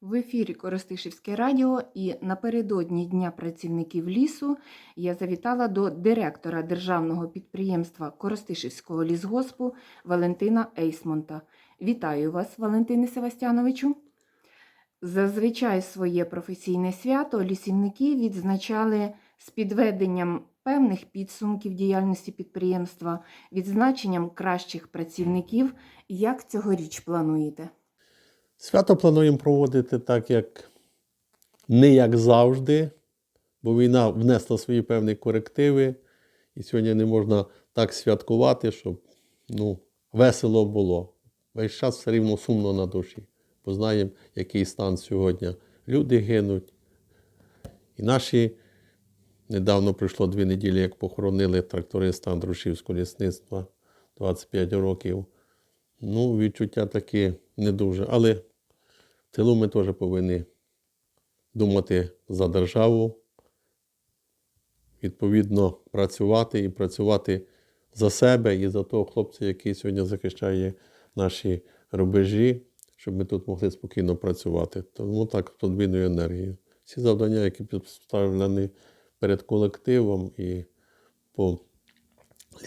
В ефірі Коростишівське радіо і напередодні Дня працівників лісу я завітала до директора державного підприємства Коростишівського лісгоспу Валентина Ейсмонта. Вітаю вас, Валентине Севастяновичу. Зазвичай своє професійне свято лісівники відзначали з підведенням певних підсумків діяльності підприємства, відзначенням кращих працівників. Як цьогоріч плануєте? Свято плануємо проводити так, як не як завжди, бо війна внесла свої певні корективи, і сьогодні не можна так святкувати, щоб ну, весело було. Весь час все рівно сумно на душі, бо знаємо, який стан сьогодні. Люди гинуть. І наші недавно пройшло дві неділі, як похоронили тракториста Андрушівського лісництва 25 років. Ну, відчуття такі не дуже. Але тилу ми теж повинні думати за державу, відповідно, працювати і працювати за себе і за того хлопця, який сьогодні захищає наші рубежі, щоб ми тут могли спокійно працювати. Тому так, подвійною енергією. Всі завдання, які поставлені перед колективом і по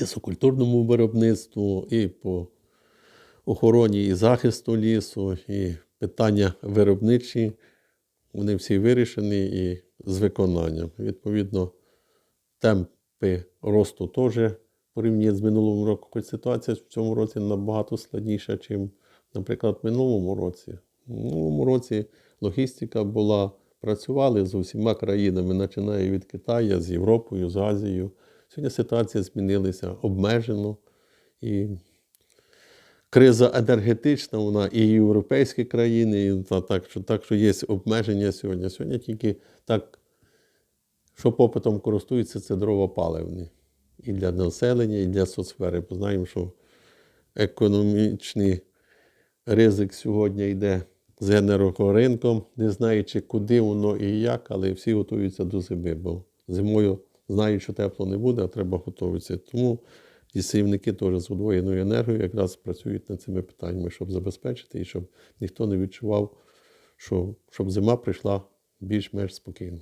лісокультурному виробництву, і по охороні і захисту лісу, і питання виробничі, вони всі вирішені і з виконанням. Відповідно, темпи росту теж порівняно з минулим роком. Хоч ситуація в цьому році набагато складніша, ніж, наприклад, в минулому році. В минулому році логістика була, працювали з усіма країнами, починає від Китаю, з Європою, з Азією. Сьогодні ситуація змінилася обмежено. І криза енергетична, вона і європейські країни, і так, що, так що є обмеження сьогодні. Сьогодні тільки так, що попитом користуються, це дрова паливні. І для населення, і для соцсфери. Бо знаємо, що економічний ризик сьогодні йде з енергоринком, не знаючи, куди воно і як, але всі готуються до зими, бо зимою знають, що тепло не буде, а треба готуватися. Тому лісівники теж з удвоєною енергією якраз працюють над цими питаннями, щоб забезпечити і щоб ніхто не відчував, що, щоб зима прийшла більш-менш спокійно.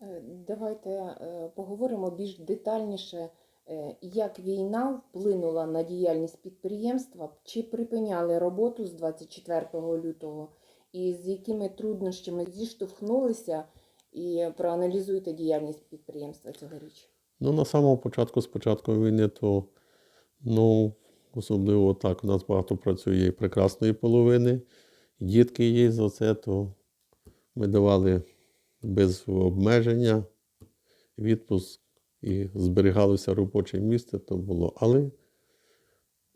Е, Давайте е, поговоримо більш детальніше, е, як війна вплинула на діяльність підприємства, чи припиняли роботу з 24 лютого, і з якими труднощами зіштовхнулися, і проаналізуйте діяльність підприємства цьогоріч. Ну, на самому початку, з початку війни, то ну, особливо так, у нас багато працює і прекрасної половини, і дітки є за це, то ми давали без обмеження відпуск і зберігалося робоче місце, то було. Але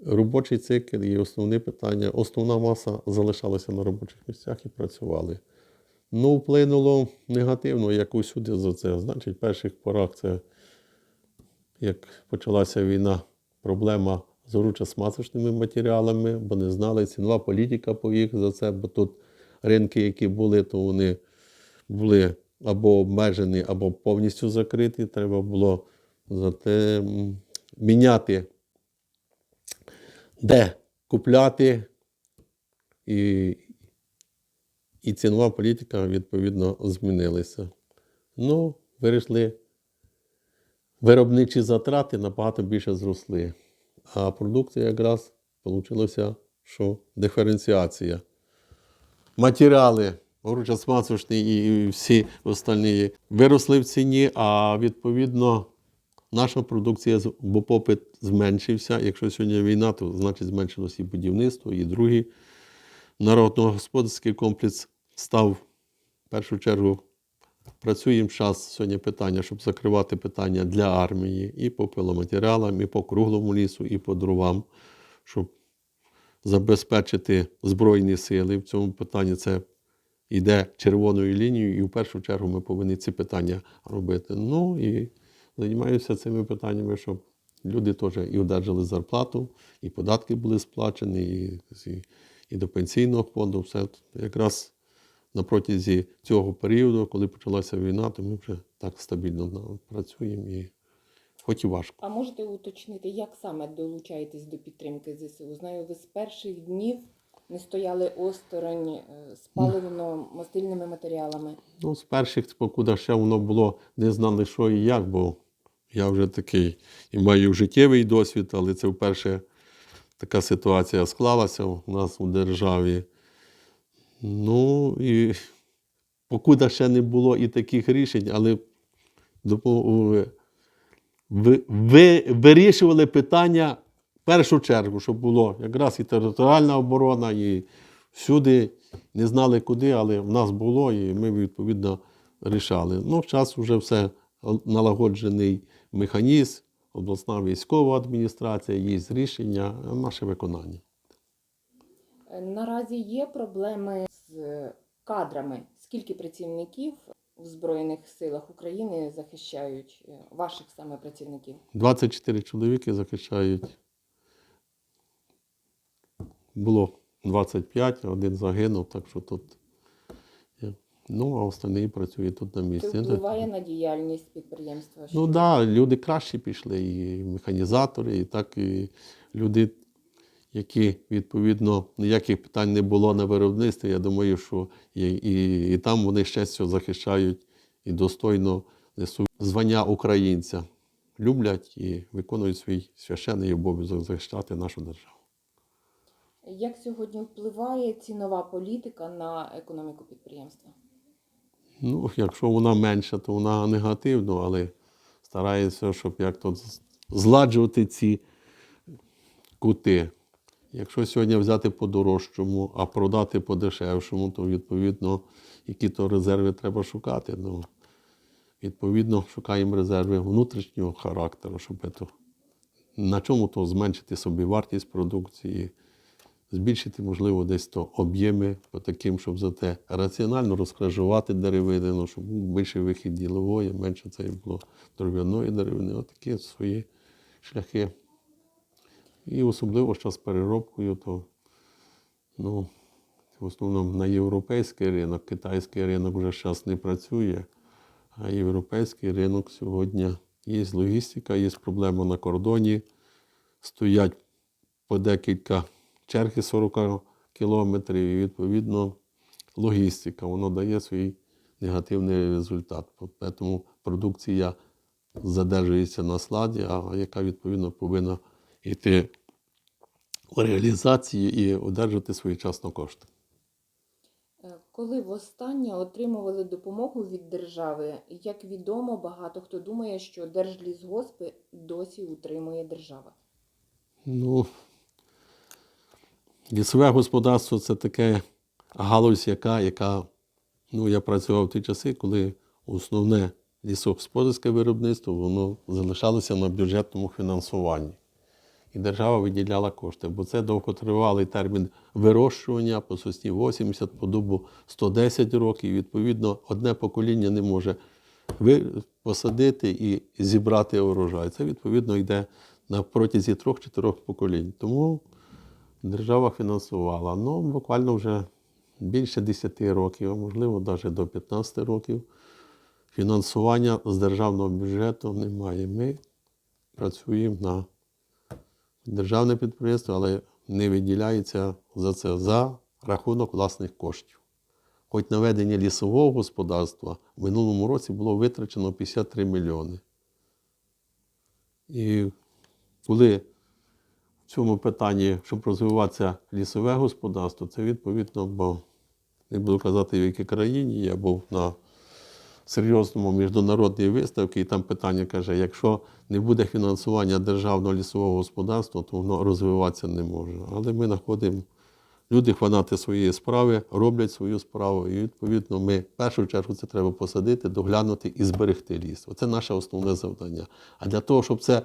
робочий цикл і основні питання, основна маса залишалася на робочих місцях і працювали. Ну, вплинуло негативно, як усюди за це. Значить, перших порах це як почалася війна, проблема з горючо-смазочними матеріалами, бо не знали, цінова політика по за це, бо тут ринки, які були, то вони були або обмежені, або повністю закриті. Треба було зате м, міняти, де купляти, і, і цінова політика, відповідно, змінилася. Ну, вирішили виробничі затрати набагато більше зросли. А продукція якраз вийшло, що диференціація. Матеріали, горючо-смазочні і всі остальні виросли в ціні, а відповідно наша продукція, бо попит зменшився. Якщо сьогодні війна, то значить зменшилось і будівництво, і другий народно-господарський комплекс став в першу чергу Працюємо час сьогодні питання, щоб закривати питання для армії і по пиломатеріалам, і по круглому лісу, і по дровам, щоб забезпечити Збройні сили. В цьому питанні це йде червоною лінією, і в першу чергу ми повинні ці питання робити. Ну і займаюся цими питаннями, щоб люди теж і одержали зарплату, і податки були сплачені, і, і, і до пенсійного фонду. Все якраз на протязі цього періоду, коли почалася війна, то ми вже так стабільно працюємо і хоч і важко. А можете уточнити, як саме долучаєтесь до підтримки ЗСУ? Знаю, ви з перших днів не стояли осторонь е, з паливно-мастильними матеріалами. Ну, з перших, покуда ще воно було, не знали, що і як, бо я вже такий і маю життєвий досвід, але це вперше така ситуація склалася у нас у державі. Ну і покуда ще не було і таких рішень, але ви, вирішували питання в першу чергу, щоб було якраз і територіальна оборона, і всюди не знали куди, але в нас було, і ми відповідно рішали. Ну, час вже все налагоджений механізм, обласна військова адміністрація, є рішення, наше виконання. Е, Наразі є проблеми з кадрами. Скільки працівників в Збройних силах України захищають е, ваших саме працівників? 24 чоловіки захищають. Було 25, один загинув, так що тут. Ну, а остальні працюють тут на Це місці. впливає на діяльність підприємства? Ну так, да, люди кращі пішли, і механізатори, і так і люди, які відповідно ніяких питань не було на виробництві. Я думаю, що і, і, і там вони ще захищають і достойно несуть звання українця. Люблять і виконують свій священний обов'язок захищати нашу державу. Як сьогодні впливає цінова політика на економіку підприємства? Ну, якщо вона менша, то вона негативно, але старається, щоб як то зладжувати ці кути. Якщо сьогодні взяти по дорожчому, а продати по дешевшому, то відповідно які то резерви треба шукати. Ну, відповідно, шукаємо резерви внутрішнього характеру, щоб это, на чому то зменшити собі вартість продукції, збільшити, можливо, десь то об'єми по таким, щоб зате раціонально розкражувати деревину, щоб був більший вихід ділової, менше це було дерев'яної деревини. Отакі свої шляхи. І особливо що з переробкою, то ну, в основному на європейський ринок, китайський ринок вже зараз не працює, а європейський ринок сьогодні є логістика, є проблема на кордоні, стоять по декілька черги 40 кілометрів, і відповідно логістика, воно дає свій негативний результат. Тому продукція задержується на складі, а яка відповідно повинна йти в реалізацію і одержати своєчасно кошти. Е, Коли востаннє отримували допомогу від держави, як відомо, багато хто думає, що держлісгоспи досі утримує держава. Ну, лісове господарство це таке галузь, яка, яка ну, я працював в ті часи, коли основне лісогосподарське виробництво воно залишалося на бюджетному фінансуванні. І держава виділяла кошти, бо це довготривалий термін вирощування по сосні 80, по дубу 110 років. Відповідно, одне покоління не може посадити і зібрати урожай. Це відповідно йде на протязі трьох-чотирьох поколінь. Тому держава фінансувала. Ну, буквально вже більше 10 років, а можливо, навіть до 15 років. Фінансування з державного бюджету немає. Ми працюємо на державне підприємство, але не виділяється за це за рахунок власних коштів. Хоч на ведення лісового господарства в минулому році було витрачено 53 мільйони. І коли в цьому питанні, щоб розвиватися лісове господарство, це відповідно, бо не буду казати, в якій країні я був на серйозному міжнародній виставці, і там питання каже: якщо не буде фінансування державного лісового господарства, то воно розвиватися не може. Але ми знаходимо люди, фанати своєї справи, роблять свою справу. І відповідно, ми в першу чергу це треба посадити, доглянути і зберегти ліс. Це наше основне завдання. А для того, щоб це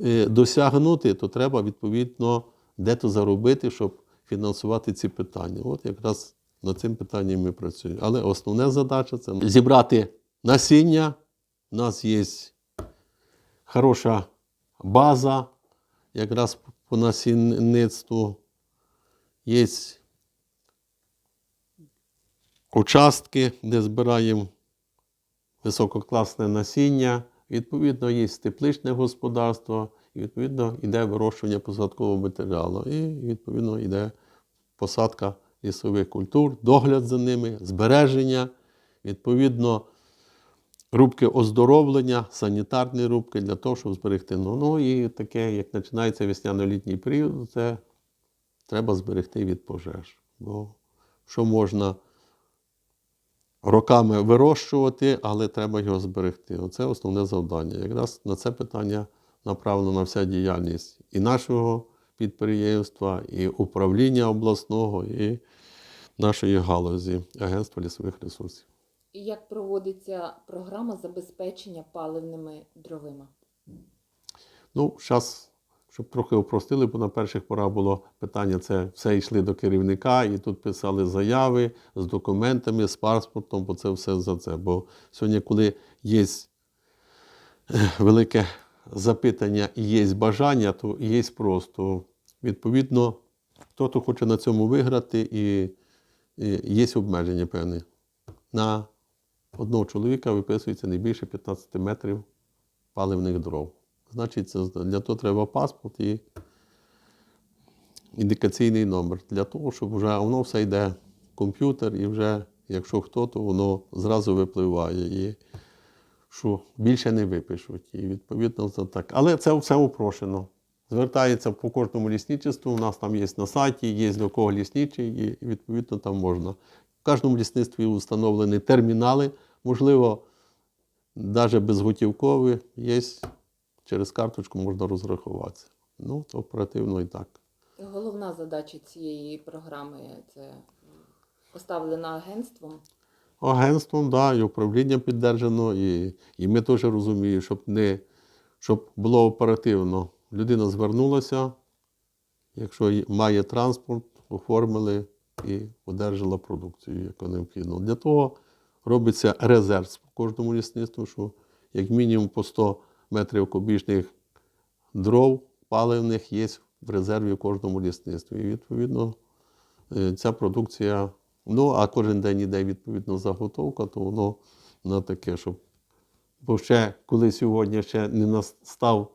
е, досягнути, то треба відповідно де-то заробити, щоб фінансувати ці питання. От якраз над цим питанням ми працюємо. Але основна задача це зібрати насіння. У нас є хороша база, якраз по насінництву. Є участки, де збираємо висококласне насіння. Відповідно, є тепличне господарство, і відповідно йде вирощування посадкового матеріалу, і відповідно йде посадка лісових культур, догляд за ними, збереження, відповідно, рубки оздоровлення, санітарні рубки для того, щоб зберегти. Ну, ну і таке, як починається весняно-літній період, це треба зберегти від пожеж. Бо що можна роками вирощувати, але треба його зберегти. Оце основне завдання. Якраз на це питання направлена вся діяльність і нашого підприємства, і управління обласного, і нашої галузі Агентства лісових ресурсів. І як проводиться програма забезпечення паливними дровима? Ну, зараз, щоб трохи упростили, бо на перших порах було питання, це все йшли до керівника, і тут писали заяви з документами, з паспортом, бо це все за це. Бо сьогодні, коли є велике запитання і є бажання, то є просто. Відповідно, хто то хоче на цьому виграти, і є обмеження певні. На одного чоловіка виписується не більше 15 метрів паливних дров. Значить, це для того треба паспорт і індикаційний номер. Для того, щоб вже воно все йде в комп'ютер, і вже, якщо хто, то воно зразу випливає. І що більше не випишуть. І відповідно так. Але це все упрощено. Звертається по кожному лісничеству. У нас там є на сайті, є до кого лісничий, і відповідно там можна. В кожному лісництві встановлені термінали, можливо, навіть безготівкові, є через карточку можна розрахуватися. Ну, то оперативно і так. Головна задача цієї програми це поставлена агентством. Агентством, да, і управління піддержано, і, і ми теж розуміємо, щоб не щоб було оперативно. Людина звернулася, якщо має транспорт, оформили і одержала продукцію, яку необхідно. Для того робиться резерв по кожному лісництву, що як мінімум по 100 метрів кубічних дров паливних є в резерві в кожному лісництві. І відповідно е, ця продукція, ну а кожен день іде відповідно заготовка, то воно на таке, щоб. Бо ще коли сьогодні ще не настав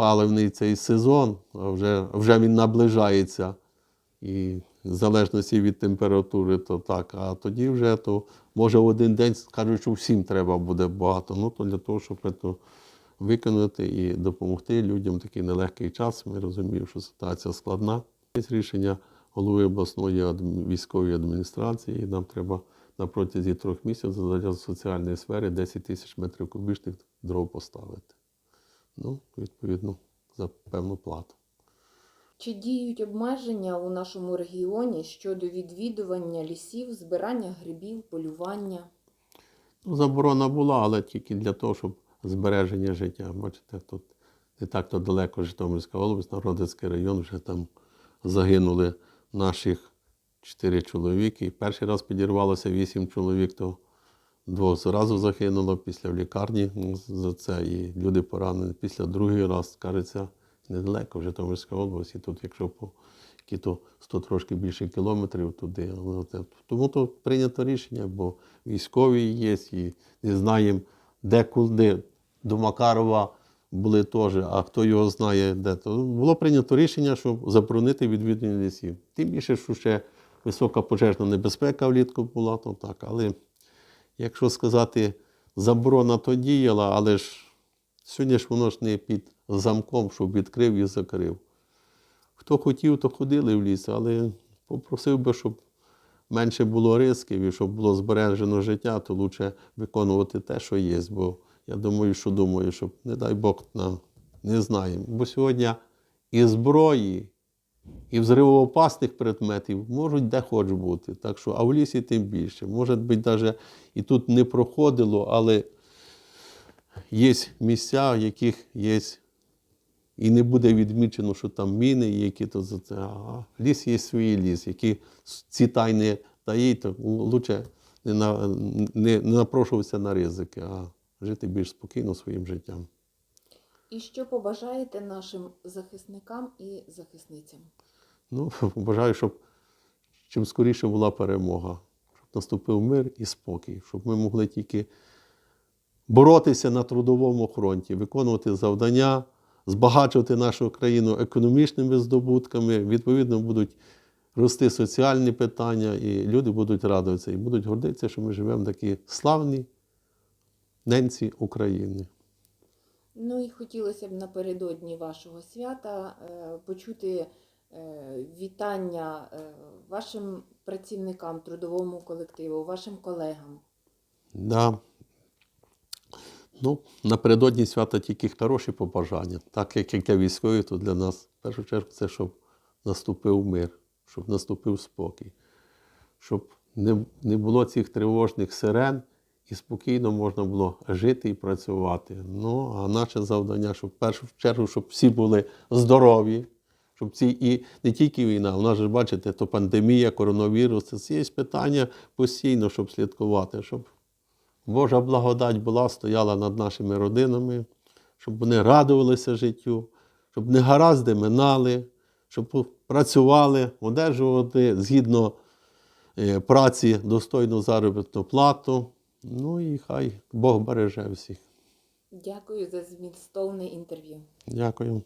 паливний цей сезон, вже, вже він наближається. І в залежності від температури, то так. А тоді вже то може в один день скажуть, що всім треба буде багато. Ну то для того, щоб це виконати і допомогти людям в такий нелегкий час. Ми розуміємо, що ситуація складна. Є рішення голови обласної військової адміністрації. і Нам треба на протязі трьох місяців для соціальної сфери 10 тисяч метрів кубічних дров поставити. Ну, відповідно, за певну плату. Чи діють обмеження у нашому регіоні щодо відвідування лісів, збирання грибів, полювання? Ну, заборона була, але тільки для того, щоб збереження життя. Бачите, тут не так то далеко Житомирська область, Народицький район, вже там загинули наших чотири чоловіки. І перший раз підірвалося вісім чоловік, то двох зразу загинуло після в лікарні за це. І люди поранені. Після другий раз, кажеться, недалеко в Житомирська область. І тут, якщо по які то 100 трошки більше кілометрів туди. Тому то прийнято рішення, бо військові є, і не знаємо, де куди. До Макарова були теж, а хто його знає, де. То було прийнято рішення, щоб заборонити відвідування лісів. Тим більше, що ще висока пожежна небезпека влітку була, то так. Але якщо сказати, заборона то діяла, але ж сьогодні ж воно ж не під замком, щоб відкрив і закрив. Хто хотів, то ходили в ліс, але попросив би, щоб менше було ризиків і щоб було збережено життя, то краще виконувати те, що є. Бо я думаю, що думаю, щоб, не дай Бог, нам не знаємо. Бо сьогодні і зброї, і взривоопасних предметів можуть де хоч бути. Так що, а в лісі тим більше. Може бути, навіть і тут не проходило, але є місця, в яких є і не буде відмічено, що там міни, які то за це. А ліс є свій ліс, які ці тайни таїть, то краще не, на, не, не напрошуватися на ризики, а жити більш спокійно своїм життям. І що побажаєте нашим захисникам і захисницям? Ну, бажаю, щоб чим скоріше була перемога, щоб наступив мир і спокій, щоб ми могли тільки боротися на трудовому фронті, виконувати завдання, збагачувати нашу країну економічними здобутками. Відповідно, будуть рости соціальні питання, і люди будуть радуватися і будуть гордитися, що ми живемо в такій славній ненці України. Ну і хотілося б напередодні вашого свята е, почути е, вітання е, вашим працівникам, трудовому колективу, вашим колегам. Да. Ну, напередодні свята тільки хороші побажання. Так як, для військових, то для нас в першу чергу це щоб наступив мир, щоб наступив спокій, щоб не було цих тривожних сирен і спокійно можна було жити і працювати. Ну, а наше завдання, щоб в першу чергу, щоб всі були здорові, щоб ці і не тільки війна, у нас же бачите, то пандемія, коронавірус, це є питання постійно, щоб слідкувати, щоб Божа благодать була, стояла над нашими родинами, щоб вони радувалися життю, щоб негаразди минали, щоб працювали, одержували згідно е, праці достойну заробітну плату. Ну і хай Бог береже всіх. Дякую за змістовне інтерв'ю. Дякую.